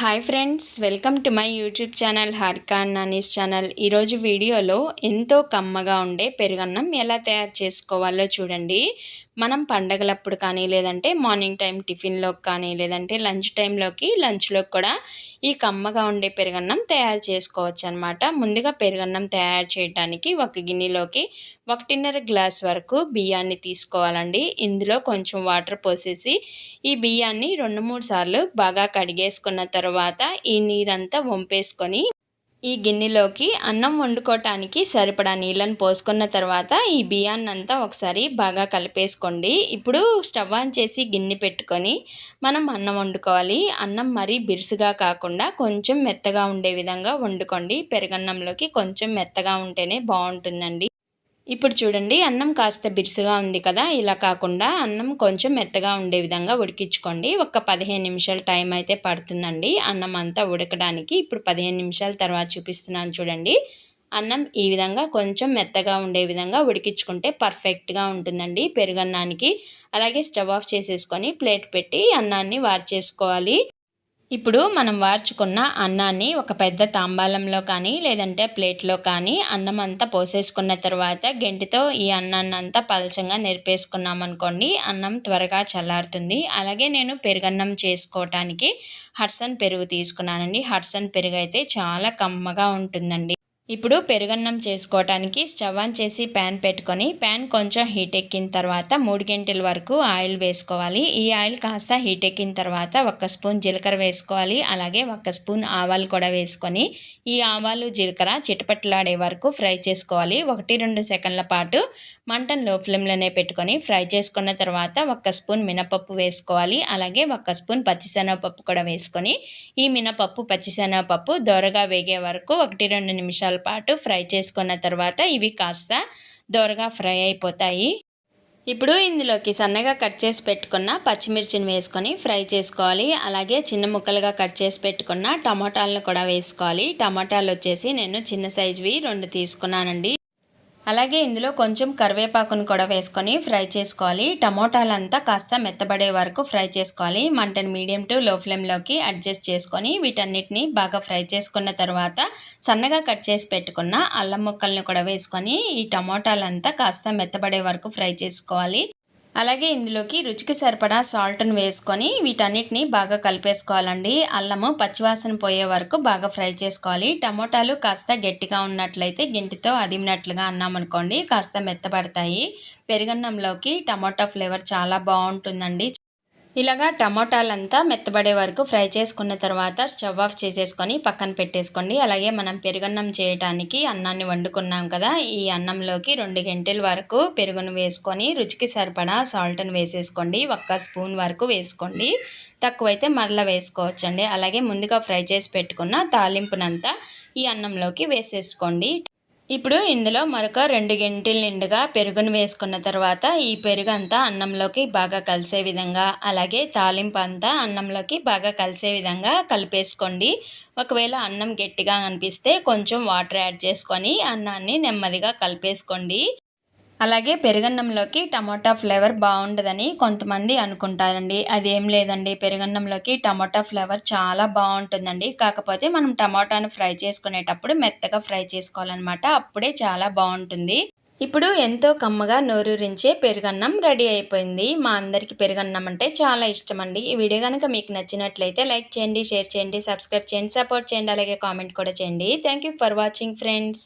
Hi friends welcome to my YouTube channel Harika Nani's channel ఈరోజు వీడియోలో ఎంతో కమ్మగా ఉండే పెరుగన్నం ఎలా తయారు చేసుకోవాలో చూడండి. మనం పండగలప్పుడు కానీ లేదంటే మార్నింగ్ టైం టిఫిన్లోకి కానీ లేదంటే లంచ్ టైంలోకి లంచ్లోకి కూడా ఈ కమ్మగా ఉండే పెరుగన్నం తయారు చేసుకోవచ్చు అనమాట ముందుగా పెరుగన్నం తయారు చేయడానికి ఒక గిన్నెలోకి ఒకటిన్నర గ్లాస్ వరకు బియ్యాన్ని తీసుకోవాలండి. ఇందులో కొంచెం వాటర్ పోసేసి ఈ బియ్యాన్ని రెండు మూడు సార్లు బాగా కడిగేసుకున్న తర్వాత ఈ నీరంతా వంపేసుకొని ఈ గిన్నెలోకి అన్నం వండుకోవటానికి సరిపడా నీళ్ళని పోసుకున్న తర్వాత ఈ బియ్యాన్ని అంతా ఒకసారి బాగా కలిపేసుకోండి. ఇప్పుడు స్టవ్ ఆన్ చేసి గిన్నె పెట్టుకొని మనం అన్నం వండుకోవాలి. అన్నం మరీ బిరుసుగా కాకుండా కొంచెం మెత్తగా ఉండే విధంగా వండుకోండి. పెరుగన్నంలోకి కొంచెం మెత్తగా ఉంటేనే బాగుంటుందండి. ఇప్పుడు చూడండి అన్నం కాస్త బిరుసుగా ఉంది కదా? ఇలా కాకుండా అన్నం కొంచెం మెత్తగా ఉండే విధంగా ఉడికించుకోండి. ఒక పదిహేను నిమిషాలు టైం అయితే పడుతుందండి. అన్నం అంతా ఉడకడానికి ఇప్పుడు పదిహేను నిమిషాల తర్వాత చూపిస్తున్నాను చూడండి. అన్నం ఈ విధంగా కొంచెం మెత్తగా ఉండే విధంగా ఉడికించుకుంటే పర్ఫెక్ట్గా ఉంటుందండి పెరుగన్నానికి. అలాగే స్టవ్ ఆఫ్ చేసేసుకొని ప్లేట్ పెట్టి అన్నాన్ని వార్చేసుకోవాలి. ఇప్పుడు మనం వార్చుకున్న అన్నాన్ని ఒక పెద్ద తాంబాలంలో కానీ లేదంటే ప్లేట్లో కానీ అన్నం అంతా పోసేసుకున్న తర్వాత గెంటితో ఈ అన్నాన్ని అంతా పలచంగా నెరిపేసుకున్నాం అనుకోండి అన్నం త్వరగా చల్లారుతుంది. అలాగే నేను పెరుగన్నం చేసుకోవటానికి హడ్సన్ పెరుగు తీసుకున్నానండి. హడ్సన్ పెరుగు అయితే చాలా కమ్మగా ఉంటుందండి. ఇప్పుడు పెరుగన్నం చేసుకోవటానికి స్టవ్ ఆన్ చేసి ప్యాన్ పెట్టుకొని ప్యాన్ కొంచెం హీట్ ఎక్కిన తర్వాత మూడు గంటల వరకు ఆయిల్ వేసుకోవాలి. ఈ ఆయిల్ కాస్త హీట్ ఎక్కిన తర్వాత ఒక స్పూన్ జీలకర్ర వేసుకోవాలి. అలాగే ఒక స్పూన్ ఆవాలు కూడా వేసుకొని ఈ ఆవాలు జీలకర్ర చిటపట్లాడే వరకు ఫ్రై చేసుకోవాలి. ఒకటి రెండు సెకండ్ల పాటు మంటను లో ఫ్లేమ్లోనే పెట్టుకొని ఫ్రై చేసుకున్న తర్వాత ఒక స్పూన్ మినపప్పు వేసుకోవాలి. అలాగే ఒక స్పూన్ పచ్చిశనగపప్పు కూడా వేసుకొని ఈ మినపప్పు పచ్చిశనగపప్పు దోరగా వేగే వరకు ఒకటి రెండు నిమిషాలు పాటు ఫ్రై చేసుకున్న తర్వాత ఇవి కాస్త దోరగా ఫ్రై అయిపోతాయి. ఇప్పుడు ఇందులోకి సన్నగా కట్ చేసి పెట్టుకున్న పచ్చిమిర్చిని వేసుకొని ఫ్రై చేసుకోవాలి. అలాగే చిన్న ముక్కలుగా కట్ చేసి పెట్టుకున్న టమాటాలను కూడా వేసుకోవాలి. టమాటాలు వచ్చేసి నేను చిన్న సైజువి రెండు తీసుకున్నానండి. అలాగే ఇందులో కొంచెం కరివేపాకును కూడా వేసుకొని ఫ్రై చేసుకోవాలి. టమోటాలంతా కాస్త మెత్తబడే వరకు ఫ్రై చేసుకోవాలి. మంటను మీడియం టు లో ఫ్లేమ్లోకి అడ్జస్ట్ చేసుకొని వీటన్నిటిని బాగా ఫ్రై చేసుకున్న తర్వాత సన్నగా కట్ చేసి పెట్టుకున్న అల్లం ముక్కల్ని కూడా వేసుకొని ఈ టమోటాలంతా కాస్త మెత్తబడే వరకు ఫ్రై చేసుకోవాలి. అలాగే ఇందులోకి రుచికి సరిపడా సాల్ట్ను వేసుకొని వీటన్నిటిని బాగా కలిపేసుకోవాలండి. అల్లము పచ్చివాసన పోయే వరకు బాగా ఫ్రై చేసుకోవాలి. టమోటాలు కాస్త గట్టిగా ఉన్నట్లయితే గింటితో అదిమినట్లుగా అన్నామనుకోండి కాస్త మెత్తబడతాయి. పెరుగన్నంలోకి టమోటా ఫ్లేవర్ చాలా బాగుంటుందండి. ఇలాగా టమోటాలంతా మెత్తబడే వరకు ఫ్రై చేసుకున్న తర్వాత స్టవ్ ఆఫ్ చేసేసుకొని పక్కన పెట్టేసుకోండి. అలాగే మనం పెరుగన్నం చేయడానికి అన్నాన్ని వండుకున్నాం కదా ఈ అన్నంలోకి రెండు గంటల వరకు పెరుగును వేసుకొని రుచికి సరిపడా సాల్ట్ని వేసేసుకోండి. ఒక్క స్పూన్ వరకు వేసుకోండి. తక్కువైతే మరలా వేసుకోవచ్చండి. అలాగే ముందుగా ఫ్రై చేసి పెట్టుకున్న తాలింపునంతా ఈ అన్నంలోకి వేసేసుకోండి. ఇప్పుడు ఇందులో మరొక రెండు గంటల నిండుగా పెరుగును వేసుకున్న తర్వాత ఈ పెరుగు అంతా అన్నంలోకి బాగా కలిసే విధంగా అలాగే తాలింపు అంతా అన్నంలోకి బాగా కలిసే విధంగా కలిపేసుకోండి. ఒకవేళ అన్నం గట్టిగా అనిపిస్తే కొంచెం వాటర్ యాడ్ చేసుకొని అన్నాన్ని నెమ్మదిగా కలిపేసుకోండి. అలాగే పెరుగన్నంలోకి టమాటా ఫ్లేవర్ బాగుండదని కొంతమంది అనుకుంటారండి. అదేం లేదండి. పెరుగన్నంలోకి టమాటా ఫ్లేవర్ చాలా బాగుంటుందండి. కాకపోతే మనం టమాటాను ఫ్రై చేసుకునేటప్పుడు మెత్తగా ఫ్రై చేసుకోవాలన్నమాట. అప్పుడే చాలా బాగుంటుంది. ఇప్పుడు ఎంతో కమ్మగా నోరూరించే పెరుగన్నం రెడీ అయిపోయింది. మా అందరికి పెరుగన్నం అంటే చాలా ఇష్టం అండి ఈ వీడియో కనుక మీకు నచ్చినట్లయితే లైక్ చేయండి షేర్ చేయండి సబ్స్క్రైబ్ చేయండి సపోర్ట్ చేయండి అలాగే కామెంట్ కూడా చేయండి. Thank for watching friends.